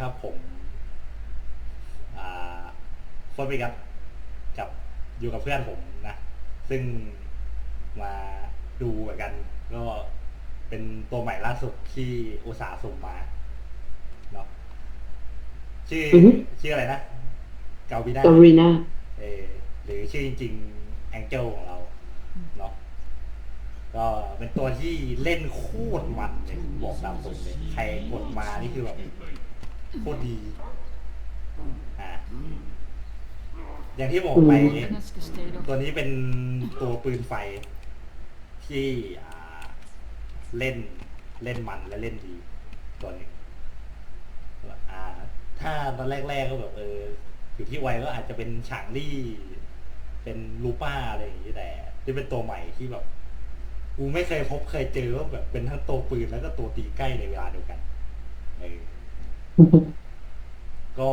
ครับผมอ่าโฟนบิกับ กับอยู่กับเพื่อนผมนะ ซึ่งมาดูเหมือนกัน ก็เป็นตัวใหม่ล่าสุดที่อุตสาห์ส่งมาเนาะชื่อออฮึชื่ออะไรนะเกาบิด้ากอรีนาเออหรือชื่อจริงๆแองเจิลของเราเนาะก็เป็นตัวที่เล่นโคตรมันเลยบอกตามตรงเลยใครกดมานี่คือแบบ โคตรดีอ่าอย่างที่บอกไป ตัวนี้เป็นตัวปืนไฟ ที่อ่าเล่นเล่นมันและเล่นดี ตัวหนึ่งอ่า ถ้าตอนแรกๆก็แบบเอออยู่ที่ไวก็อาจจะเป็นฉางลี่ เป็นลูป้าอะไรอย่างนี้แต่ที่เป็นตัวใหม่ที่แบบกูไม่เคยพบเคยเจอว่าแบบเป็นทั้งตัวปืนแล้วก็ตัวตีใกล้ในเวลาเดียวกันเออ ก็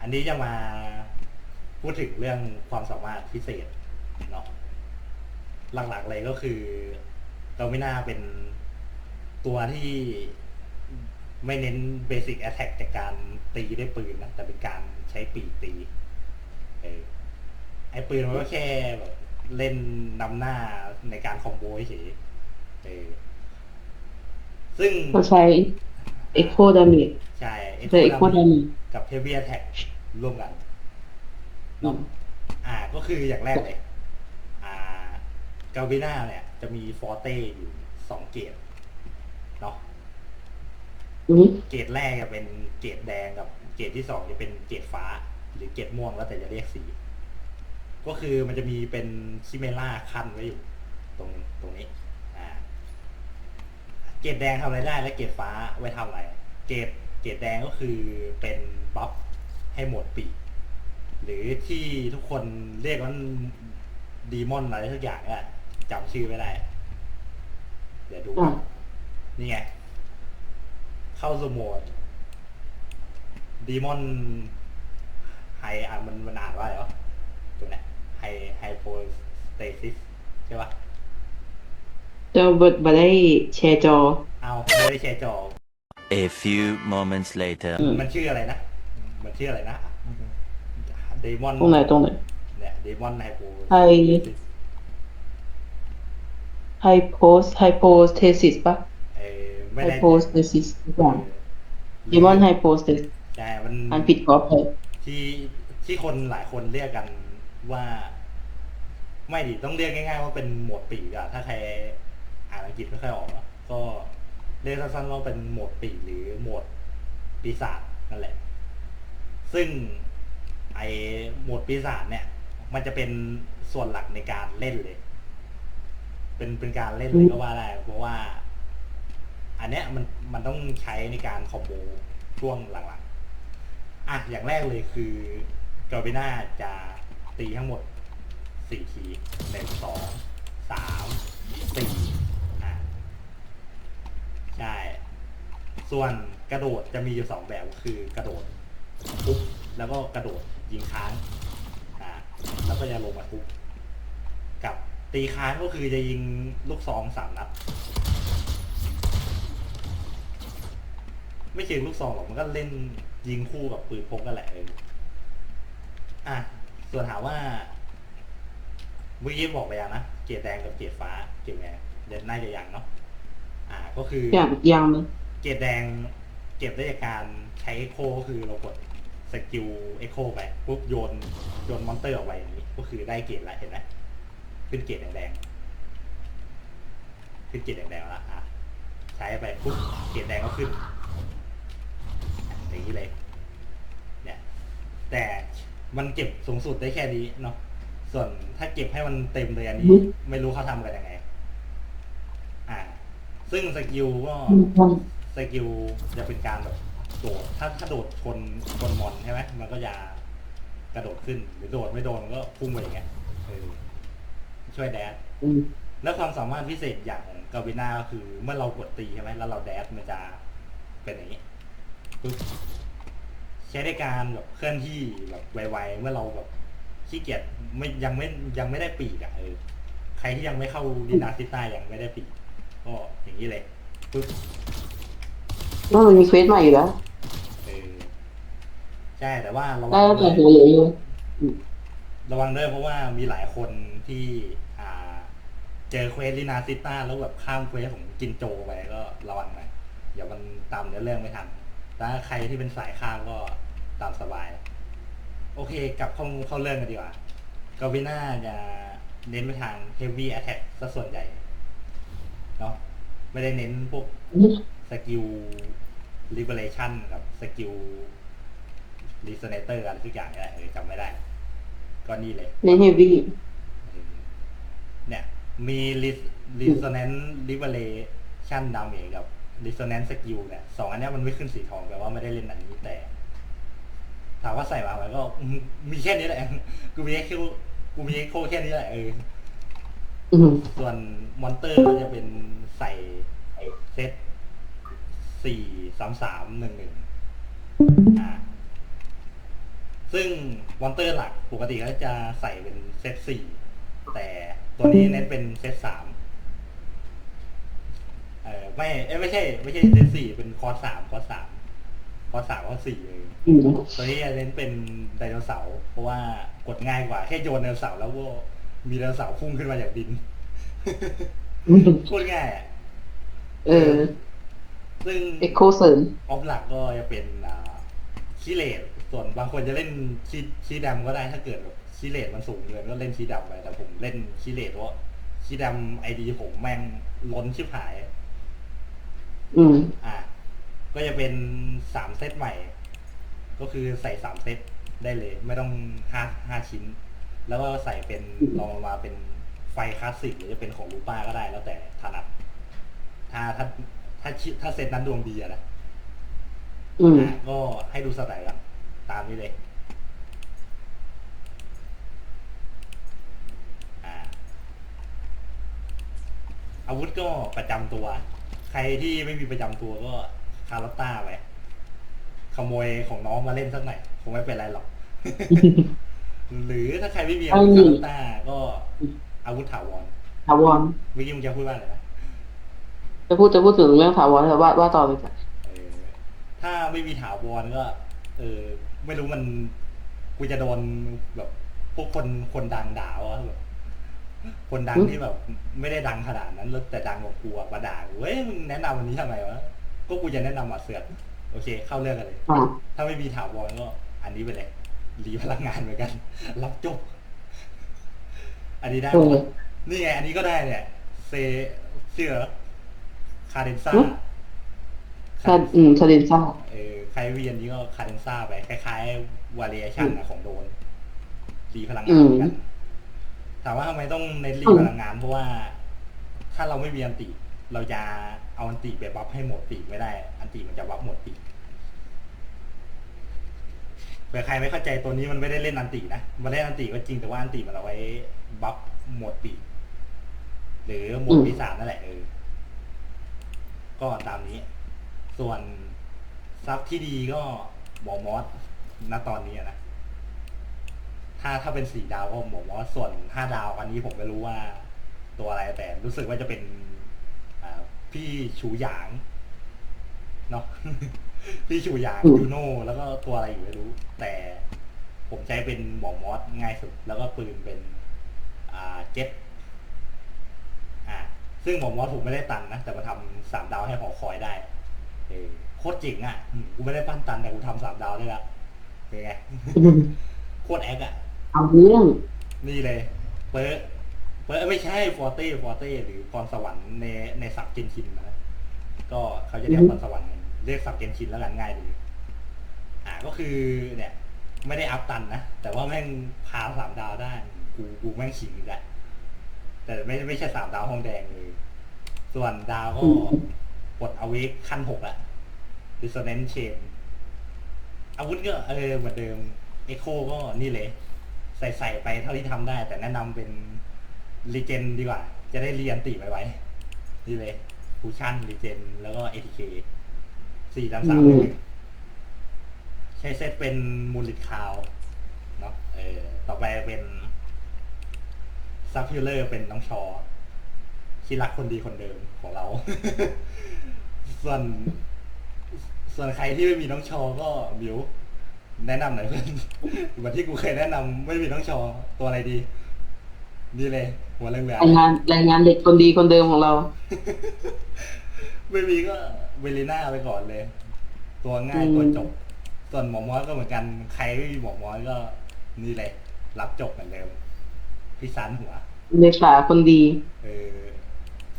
อันนี้จะมาพูดถึงเรื่องความสามารถพิเศษเนาะหลักๆเลยก็คือเราไม่น่าเป็นตัวที่ไม่เน้นเบสิ c แอ t แทกจากการตีด้วยปืนนะ แต่เป็นการใช้ปีตีไอ้ปืนมันก็แค่แบบเล่นนำหน้าในการคอมโบเฉยซึ่งเขาใช้เอ็กโคดาเม จใช่ใช้เอ็กโคดาเมจกับเทเบียแท็กร่วมกันเนาะอ่าก็คืออย่างแรกเลย อ่ากาบิน่าเนี่ย จะมีฟอร์เต้อยู่สองเกรดเนาะอืมเกรดแรกจะเป็นเกรดแดงกับเกรดที่สองจะเป็นเกรดฟ้า หรือเกรดม่วงแล้วแต่จะเรียกสี ก็คือมันจะมีเป็นซิเมล่าคันไว้อยู่ ตรงตรงนี้ อ่า เกรดแดงทำอะไรได้ และเกรดฟ้าไว้ทำอะไร เกรด เกรดแดงก็คือเป็นบัฟให้หมดปีก หรือที่ทุกคนเรียกว่าดีมอนอะไรทุกอย่างอะจำชื่อไม่ได้ เดี๋ยวดูอะนี่ไง เข้าสโหมดดีมอนไฮอะมันมันอ่านว่าอะไรวะตัวเนี้ยไฮไฮโปสเตซิสใช่ปะ จะเบิดมาได้แชร์จอ เอาไม่ได้แชร์จอ A few moments later. อืมมันชื่ออะไรนะ มันชื่ออะไรนะเดมอนตรงไหนตรงไหนเนี่ยเดมอนไฮโปไฮไฮโพสไฮโพสเทซิสปะเออไม่ไฮได้โพสเทซิสทุกอย่างดีมอนไฮโพสเทสใช่มันอันผิดขออภัยที่ที่คนหลายคนเรียกกันว่า ไม่ดิต้องเรียกง่ายๆว่าเป็นโหมดปีกอะถ้าใครอ่านอังกฤษไม่ค่อยออกอะก็ เรียกสั้นๆว่าเป็นโหมดปีกหรือโหมดปีศาจนั่นแหละ ซึ่งไอโหมดปีศาจเนี่ย มันจะเป็นส่วนหลักในการเล่นเลย เป็นเป็นการเล่นเลยก็ว่าได้เพราะว่า อันเนี้ยมันมันต้องใช้ในการคอมโบช่วงหลังๆอะอย่างแรกเลยคือเกาเบน่าจะตีทั้งหมดสี่ทีหนึ่งสองสามสี่ ใช่ ส่วนกระโดดจะมีอยู่สองแบบคือกระโดดทุบแล้วก็กระโดดยิงค้างอ่าแล้วก็จะลงมาทุบกับตีค้างก็คือจะยิงลูกซองสามนัดไม่เชิงลูกซองหรอกมันก็เล่นยิงคู่กับปืนพกกันแหละเอออะส่วนถามว่าเมื่อกี้บอกไปยังนะ เกียร์แดงกับเกียร์ฟ้า เกียร์ไงเด่นน่าจะยังเนาะ อ่าก็คืออย่างอย่างเลยเกียร์แดงเก็บได้จากการใช้เอ็กโคก็คือเรากดสกิลเอ็กโคไปปุ๊บโยนโยนมอนเตอร์ออกไปอย่างนี้ ก็คือได้เกียร์ละเห็นไหมขึ้นเกียร์แดงๆขึ้นเกียร์แดงๆแล้วอะใช้ไปปุ๊บเกียร์แดงก็ขึ้นอย่างนี้เลยเนี่ยแต่มันเก็บสูงสุดได้แค่นี้เนาะส่วนถ้าเก็บให้มันเต็มเลยอันนี้ ไม่รู้เขาทำกันยังไงอ่า ซึ่งสกิลก็สกิลจะเป็นการแบบโดดถ้าถ้าโดดชนชนมอนใช่ไหมมันก็จะกระโดดขึ้น หรือโดดไม่โดนก็พุ่งไปอย่างเงี้ยเออช่วยแดดแล้วความสามารถพิเศษอย่างของกาวิน่าก็คือเมื่อเรากดตีใช่ไหมแล้วเราแดดมันจะเป็นอย่างนี้ปึ๊บใช้ในการแบบเคลื่อนที่แบบไวๆเมื่อเราแบบขี้เกียจไม่ยังไม่ยังไม่ได้ปีกอะเออใครที่ยังไม่เข้าดินาซิต้ายังไม่ได้ปีก ก็อย่างนี้เลยปึ๊บว่ามันมีเควสใหม่อยู่แล้วเออใช่แต่ว่าระวัได้งแต่ด้หัววยเหลืออยู่ระวังด้วยเพราะว่ามีหลายคนที่อ่า เจอเควสลินาซิต้าแล้วแบบข้ามเควสของจินโจไปก็ระวังหน่อยเดี๋ยวมันตามเนื้อเรื่องไม่ทันถ้าใครที่เป็นสายข้ามก็ตามสบาย โอเคกลับเข้าเข้าเรื่องกันดีกว่ากาวิน่าจะเน้นไปทาง heavy attack ซะส่วนใหญ่เนาะ ไม่ได้เน้นพวกสกิล liberation กับสกิล resonator อะไรทุกอย่างนี่แหละเออจำไม่ได้ ก็นี่เลยในเฮฟวี่เนี่ย มี res- resonance liberation damage กับ resonance skill เนี่ยสองอันเนี้ยมันไม่ขึ้นสีทองแปลว่าไม่ได้เล่นอันนี้แต่ถามว่าใส่มาไหมก็อืมมีแค่นี้แหละ กูมีแค่คิวกูมีโคแค่นี้แหละเอออืมส่วนมอนเตอร์ก็จะเป็น ใส่เซตสี่สามสามหนึ่งหนึ่งอ่าซึ่งมอนเตอร์หลักปกติก็จะใส่เป็นเซตสี่แต่ตัวนี้เน้นเป็นเซตสามเออไม่เอ้ยไม่ใช่ ไม่ใช่เซตสี่เป็นคอร์สสามคอร์สสามคอร์สสามคอร์สสี่เลยอืมตัวนี้จะเน้นเป็นไดโนเสาร์เพราะว่ากดง่ายกว่าแค่โยนไดโนเสาร์แล้วก็มีไดโนเสาร์พุ่งขึ้นมาจากดินพูดง่ายอะ เออ ซึ่งเอ็กโคเสริมออฟหลักก็จะเป็นอ่าคีเลตส่วนบางคนจะเล่นคีคีดำก็ได้ถ้าเกิดแบบคีเลตมันสูงเกินก็เล่นคีดำไปแต่ผมเล่นคีเลตเพราะคีดำไอดีผมแม่งล้นชิบหาย อืม อะก็จะเป็นสามเซตใหม่ ก็คือใส่สามเซตได้เลย ไม่ต้องห้าห้าชิ้น แล้วก็ใส่เป็นลองลงมาเป็นไฟคลาสสิกหรือจะเป็นของลูป้าก็ได้แล้วแต่ถนัด ถ้าถ้าถ้าชิถ้าเซตนั้นดวงดีอะนะอืมอะก็ให้ดูสไตล์กันตามนี้เลย อ่า อาวุธก็ประจำตัว ใครที่ไม่มีประจำตัวก็คาร์ลอตต้าไปขโมยของน้องมาเล่นสักหน่อยคงไม่เป็นไรหรอก หรือถ้าใครไม่มีอาวุธคาร์ลอตต้าก็อาวุธถาวร ถาวร เมื่อกี้มึงจะพูดว่าอะไรนะ จะพูดจะพูดถึงเรื่องถาวรแต่ว่าว่าต่อไปจ้ะเออถ้าไม่มีถาวรก็ เออ ไม่รู้มันกูจะโดนแบบพวกคนคนดังด่าว่าแบบคนดังที่แบบ ไม่ได้ดังขนาดนั้นแล้วแต่ดังกว่ากูอะมาด่ากูเว้ยมึงแนะนำวันนี้ทำไมวะก็กูจะแนะนำอะเสือกโอเค เข้าเรื่องกันเลยอ่าถ้าไม่มีถาวรก็ อันนี้ไปเลยรีพลังงานเหมือนกัน รับจบอันนี้ได้เอปะอนี่ไง อันนี้ก็ได้เนี่ยเซเสื้อ คาเดนซ่าหึชาอืมชาเดนซ่าเออใครเวียนนี้ก็คาเดนซ่าไปคล้ายๆวาเรียชันของโดนรีพลังงานเหมือนกันถามว่าทำไมต้องเน้นรีพลังงานเพราะว่า ถ้าเราไม่มีอันติ เราจะเอาอันติไปบัฟให้หมดติไม่ได้ อันติมันจะบัฟหมดติเผื่อใครไม่เข้าใจตัวนี้มันไม่ได้เล่นอันตินะมันเล่นอันติก็จริงแต่ว่าอันติมันเอาไว้บัฟหมดติ หรือหมดปีศาจนั่นแหละเออ ก็ตามนี้ ส่วนซับที่ดีก็หมอมอสณตอนนี้อะนะ ถ้าถ้าเป็นสี่ดาวก็หมอมอสส่วนห้าดาวอันนี้ผมไม่รู้ว่าตัวอะไรแต่รู้สึกว่าจะเป็นอ่าพี่ชูหยางเนาะพี่ชูหยางอืมยูโน่แล้วก็ตัวอะไรอยู่ไม่รู้ แต่ผมใช้เป็นหมอมอสง่ายสุด แล้วก็ปืนเป็น อ่าเจ็ตอ่า ซึ่งหมอมอสผมไม่ได้ตันนะ แต่มาทำสามดาวให้หอคอยได้เออโคตรเจ๋งอะอืมกูไม่ได้ปั้นตันแต่กูทำสามดาวได้ละเป็นไง โคตรแอคอะเอาเรื่องนี่เลย เปิดเปิดไม่ใช่ฟอร์เต้ฟอร์เต้หรือพรสวรรค์ในในสับเกนชินนะก็เขาจะเรียกพรสวรรค์กันเรียกสับเกนชินแล้วกันง่ายดี อ่าก็คือเนี่ย ไม่ได้อัพตันนะ แต่ว่าแม่งพาสามดาวได้ กูกูแม่งขิงอีกแล้ว แต่ไม่ไม่ใช่สามดาวห้องแดงเลย ส่วนดาวก็ปลดเอาเวกขั้นหกละ dissonance chain อาวุธก็เออเหมือนเดิมเอโคก็นี่เลย ใส่ใส่ไปเท่าที่ทำได้ แต่แนะนำเป็นรีเจนดีกว่า จะได้เรียนติไว้ไว้ นี่เลยฟูชั่นรีเจนแล้วก็เอทีเคสี่สามสามหนึ่งใช้เซตเป็นมูลิตคาวเนาะเออต่อไปเป็น ซับฮิลเลอร์เป็นน้องชอที่รักคนดีคนเดิมของเรา ส่วน ส่วนใครที่ไม่มีน้องชอก็มิวแนะนำหน่อยเพื่อนเหมือนที่กูเคยแนะนำไม่มีน้องชอตัวอะไรดี ดีเลย หัวเหลืองรายงานรายงานเด็กคนดีคนเดิมของเราๆไม่มีก็เวลิน่าไปก่อนเลย ตัวง่ายอืมตัวจบ ส่วนหมอมอสก็เหมือนกัน ใครไม่มีหมอมอสก็นี่เลย รับจบเหมือนเดิม พี่ซันหัวเลขาคนดี เออ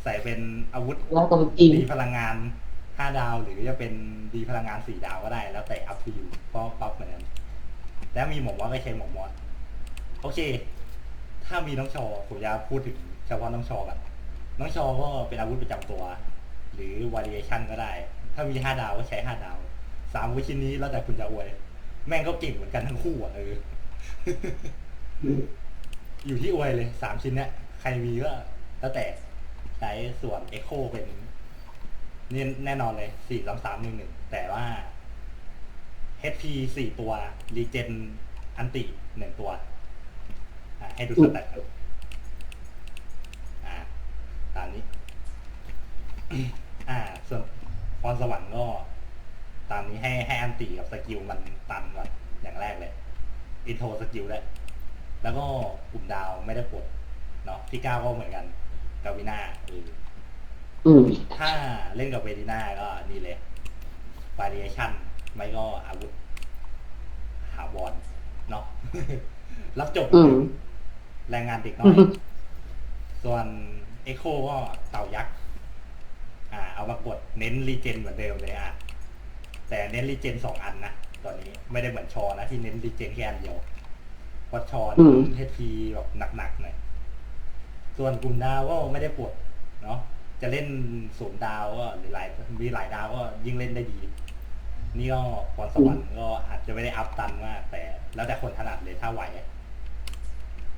ใส่เป็นอาวุธแล้วก็จริง ดีพลังงานห้าดาวหรือจะเป็นดีพลังงานสี่ดาวก็ได้ แล้วแต่อัพทูยูก็ปั๊บเหมือนกันแล้วมีหมอมอสก็ใช้หมอมอสโอเค ถ้ามีน้องชอผมจะพูดถึงเฉพาะน้องชอก่อนน้องชอก็เป็นอาวุธประจำตัว หรือ variation ก็ได้ ถ้ามีห้าดาวก็ใช้ห้าดาวสามอาวุธชิ้นนี้แล้วแต่คุณจะอวย แม่งก็เก่งเหมือนกันทั้งคู่อะเออ อยู่ที่อวยเลยสามชิ้นเนี้ยใครมีก็แล้วแต่ใช้ส่วน Echo เป็นนี่แน่นอนเลยสี่สามสามหนึ่งหนึ่งแต่ว่า HP สี่ตัวรีเจนอันติหนึ่งตัวให้ดูสแตทครับอ่า ตามนี้ อ่า ส่วนพรสวรรค์ก็ ตามนี้ให้ให้อันติกับสกิลมันตันก่อนอย่างแรกเลย อินโทรสกิลแล้ว แล้วก็กลุ่มดาวไม่ได้ปลดเนาะที่เก้าก็เหมือนกันกาวินาเอออืมถ้าเล่นกับเวดิน่าก็นี่เลย variation ไม่ก็อาวุธ หาบอลเนาะรับจบอืมแรงงานเด็กน้อย ส่วนเอ็กโคก็เต่ายักษ์ อ่า เอามากดเน้นรีเจนเหมือนเดิมเลยอะ แต่เน้นรีเจนสองอันนะ ตอนนี้ไม่ได้เหมือนชอนะที่เน้นรีเจนแค่อันเดียว เพราะชออืม เทพีแบบหนักๆหน่อย ส่วนกลุ่มดาวก็ไม่ได้ปลดเนาะ จะเล่นสูงดาวก็หรือหลายมีหลายดาวก็ยิ่งเล่นได้ดี นี่ก็พรสวรรค์ก็อาจจะไม่ได้อัพตันมากแต่ แล้วแต่คนถนัดเลยถ้าไหว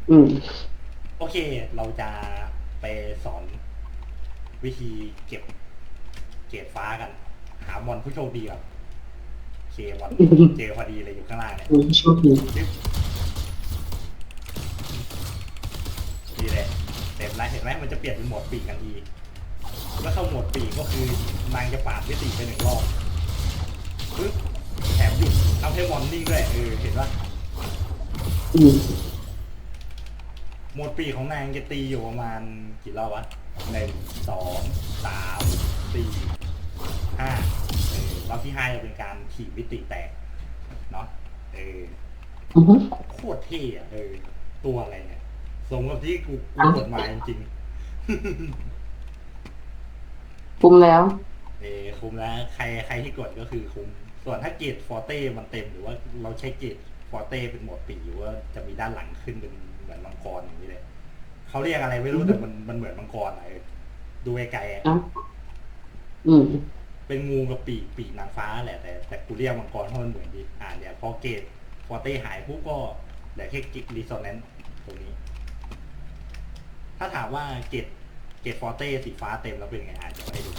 อืม โอเค เราจะไปสอนวิธีเก็บ เกรดฟ้ากัน หามอนผู้โชคดีก่อนโอเคมอน เจอพอดีเลยอยู่ข้างล่างเนี่ย อืมโชคดีจึ๊บ ดีเลยเต็มแล้วเห็นไหมมันจะเปลี่ยนเป็นโหมดปีกกันทีเมื่อเข้าโหมดปีกก็คือนางจะปาดวิตีไปหนึ่งรอบปึ๊บแถมหยุดเอาให้มอนนิ่งด้วยเออเห็นปะอืมโหมดปีของนางจะตีอยู่ประมาณกี่รอบวะหนึ่งสองสามสี่ห้าเออรอบที่ห้าจะเป็นการถีบวิติแตกเนาะเอออือฮึโคตรเท่อะเออตัวอะไรเนี่ย สมกับที่กูกูอ้าวกดมาจริงคุ้มแล้ว ๆเออคุ้มแล้ว ใครใครที่กดก็คือคุ้ม ส่วนถ้าเกรดฟอร์เต้มันเต็มหรือว่าเราใช้เกรดฟอร์เต้เป็นโหมดปีอยู่ว่าจะมีด้านหลังขึ้นเป็นเหมือนมังกรอย่างนี้เลยเขาเรียกอะไรไม่รู้แต่มันมันเหมือนมังกรอะเออดูไกลๆอะเอ้าอืม เป็นงูกับปีกปีกนางฟ้าแหละแต่แต่กูเรียกมังกรเพราะมันเหมือนดีอ่าเดี๋ยวพอเกรดฟอร์เต้หายปุ๊บก็เหลือแค่กิกรีโซแนนตรงนี้ ถ้าถามว่าเกรดเกรดฟอร์เต้สีฟ้าเต็มแล้วเป็นไงอ่านจะให้ดู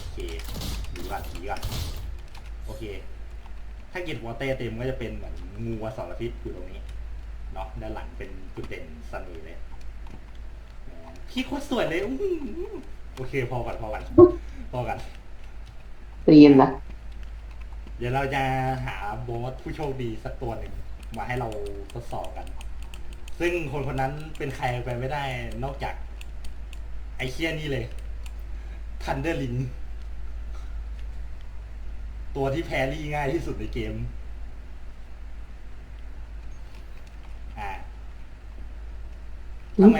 โอเคดูก่อนผีก่อนโอเค ถ้าเกรดฟอร์เต้เต็มก็จะเป็นเหมือนงูอสรพิษอยู่ตรงนี้เนาะด้านหลังเป็นจุดเด่นเสน่ห์เลยพี่โคตรสวยเลยอื้อหือโอเคพอกันพอกันพอกันตีนละเดี๋ยวเราจะหาโบสผู้โชคดีสักตัวหนึ่ง มาให้เราทดสอบกัน ซึ่งคนคนนั้นเป็นใครไปไม่ได้นอกจาก ไอเคียนี่เลยทันเดอร์ลิงตัวที่แพรรี่ง่ายที่สุดในเกม อ่าทำไม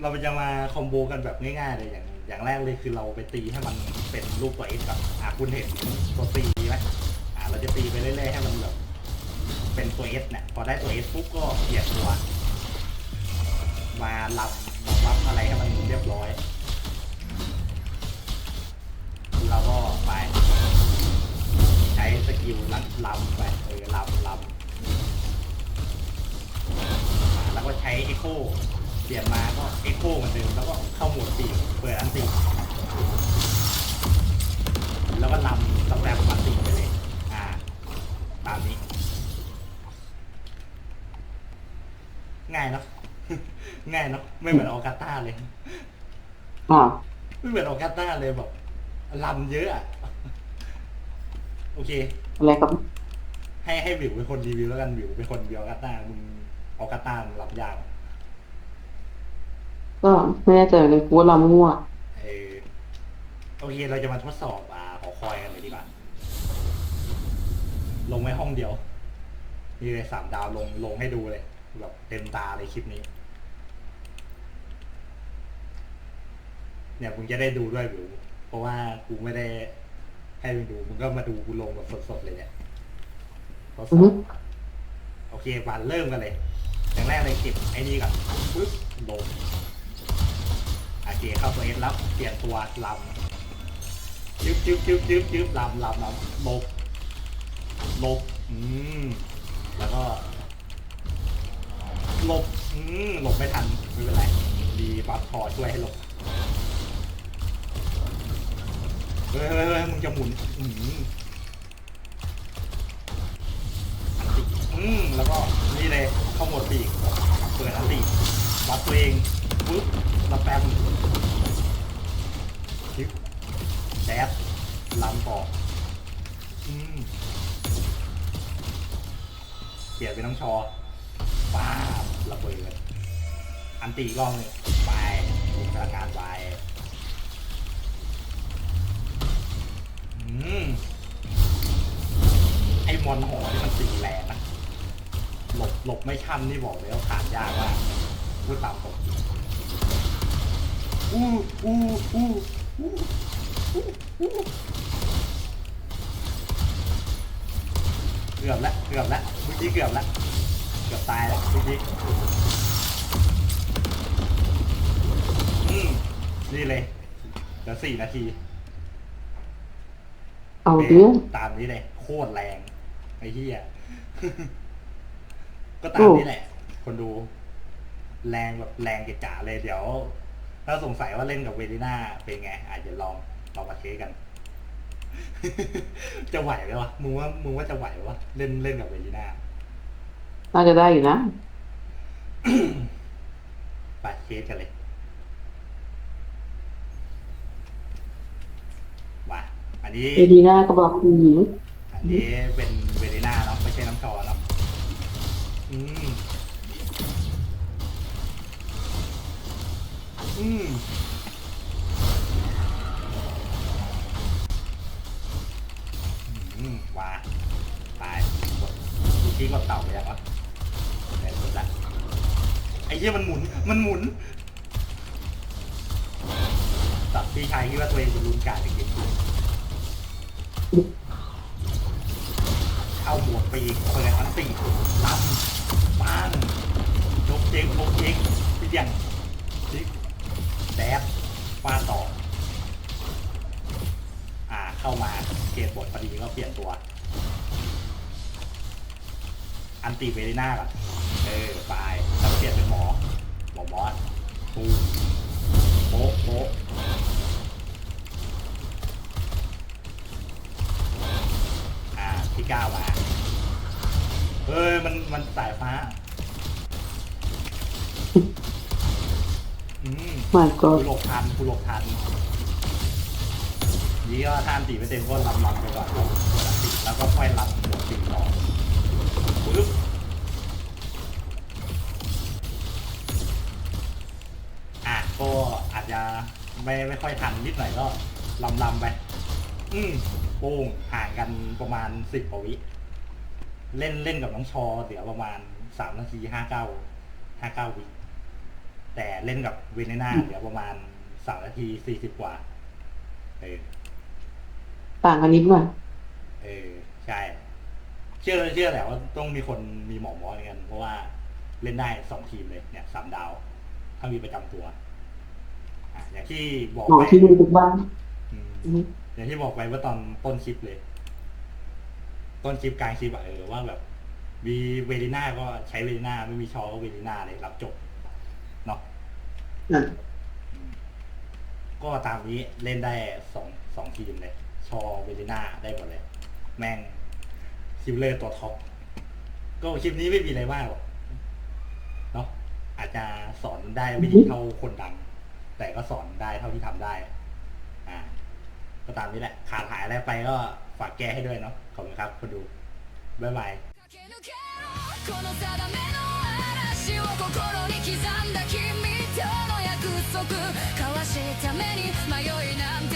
เราจะมาคอมโบกันแบบง่ายๆเลยอย่างอย่างแรกเลยคือเราไปตีให้มันเป็นลูกตัวเอสก่อนอะคุณเห็นตัวตีไหมอะเราจะตีไปเรื่อยๆให้มันแบบ เป็นตัวเอสเนี่ยพอได้ตัวเอสปุ๊บก็เปลี่ยนตัว มาลำมาวับอะไรให้มันเรียบร้อยเราก็ไป ใช้สกิลลัดลำไปเออลำลำแล้วก็ใช้เอ็โคเปลี่ยนมาก็เอ็โคเหมือนเดิมแล้วก็เข้าหมดปีกเปิดอันติ ง่ายเนาะ ง่ายเนาะ ไม่เหมือนออกาต้าเลย อ่าไม่เหมือนออกาต้าเลยแบบลำเยอะอะโอเค อะไรครับ ให้ให้วิวเป็นคนรีวิวแล้วกันวิวเป็นคนเดียวกันตามึงเอากาตามึงรับยากก็ไม่แน่ใจเหมือนกันกูว่าเรามั่วเออโอเคเราจะมาทดสอบอ่าหอคอยกันเลยดีกว่า ลงไว้ห้องเดียวนี่เลยสามดาวลงลงให้ดูเลย แบบเต็มตาเลยคลิปนี้ เนี่ยมึงจะได้ดูด้วยวิวเพราะว่ากูไม่ได้ให้มึงดูมึงก็มาดูกูลงแบบสดๆเลยเนี่ยทดสอืออฮึบโอเคบานเริ่มกันเลยอย่างแรกเลยเก็บไอ้นี่ก่อนปึ๊บลงโอเคเข้าตัวเอสแล้วเปลี่ยนตัวลำจึ๊บจึ๊บจึ๊บจึ๊บจึ๊บลำลำลำลบลบอืมแล้วก็ หลบอืมหลบไม่ทันไม่เป็นไรดีบัฟพอช่วยให้หลบเฮ้ยเฮ้ยเฮ้ยมึงจะหมุนอืมอืมแล้วก็นี่เลยเข้าหมดปีกเปิดอันติวัดตัวเองปึ๊บแล้วแปมชิปแดดลำต่ออืมเปลี่ยนเป็นน้องชอป้าบ ระเบิดอันตีกรอบหนึงไปบุกพลังงานไปอืมไอ้มอนหอนี่มันตีแรงนะหลบหลบไม่ชันนี่บอกเลยว่าผ่านยากมากพูดตามตรงอู้อู้อู้อู้อู้อู้เกือบแล้วเกือบแล้วเมื่อกี้เกือบแล้ว เกือบตายแล้วเมื่อกี้อืมนี่เลยเหลือสี่นาทีเอาเรื่องตามนี้เลย โคตรแรงไอ้เหี้ยก็ตามนี้แหละ คนดู แรงแบบแรงเกจ๋าเลยเดี๋ยว ถ้าสงสัยว่าเล่นกับเวลิน่าเป็นไง อาจจะลองลองมาเทสกัน จะไหวไหมวะมึงว่ามึงว่าจะไหวไหมวะเล่นเล่นกับเวลิน่า น่าจะได้อยู่นะไปเทสกันเลยมาอันนี้ เอดีน่าก็บอกผู้หญิงอันนี้เป็นเวลิน่าเนาะไม่ใช่น้ำชอเนาะอืม อืม อืมว้าตายกดดูทิ้งกับเต่าไปยังวะไหนกดละ ไอ้เหี้ยมันหมุน มันหมุน ตัดพี่ชายคิดว่าตัวเองเป็นลุนการจริงๆเข้าหมวดปีกเปิดอันตีลำปังยกเจงยกเจงพี่ยังซิกแดดฟาดต่อ อ่าเข้ามาเกตบทพอดีก็เปลี่ยนตัว อันตีเวลิน่าก่อนเออไปแล้วเปลี่ยนเป็นหมอ หมอมอสปูโป๊ะโป๊ะอ่าที่ก้ามาเฮ้ยมันมันสายฟ้า อืมมาก็กูหลบทันกูหลบทันนี่ก็ท่านตีไปเต็มก็ลำลำไปก่อนครับติแล้วก็ค่อยลำหมดติต่อ อะก็อาจจะไม่ไม่ค่อยทันนิดหน่อยก็ลำลำไป อืมโป้งห่างกันประมาณสิบกว่าวิ เล่นเล่นกับน้องชอ เดี๋ยวประมาณสามนาทีห้าเก้าห้าเก้าวิ แต่เล่นกับเวเนน่าเดี๋ยวประมาณสามนาทีสี่สิบกว่า เออ ต่างกันนิดหน่อย เออ ใช่ เชื่อเชื่อแหละว่าต้องมีคนมีหมอมอกัน เพราะว่าเล่นได้สองทีมเลยเนี่ยสามดาว ถ้ามีประจำตัวอะอย่างที่บอกหมอไปที่ดูทุกบ้านอืม อือฮึอย่างที่บอกไปว่าตอนต้นคลิปเลย ต้นคลิปกลางคลิปอะเออว่าแบบมีเวลิน่าก็ใช้เวลิน่าไม่มีชอก็เวลิน่าเลยรับจบเนาะนั่นก็ตามนี้เล่นได้สองสองทีมเลย ชอเวลิน่าได้หมดเลย แม่ง คิวเลอร์ตัวท็อปก็คลิปนี้ไม่มีอะไรมากหรอกเนาะอาจจะสอนได้ไม่ดีเท่าคนดัง แต่ก็สอนได้เท่าที่ทำได้ อ่า ก็ตามนี้แหละ ขาดหายอะไรไปก็ฝากแก้ให้ด้วยเนาะ ขอบคุณครับคนดู บ๊ายบาย 駆け抜けろこの定めの嵐を心に刻んだ君との約束交わした目に迷いなんて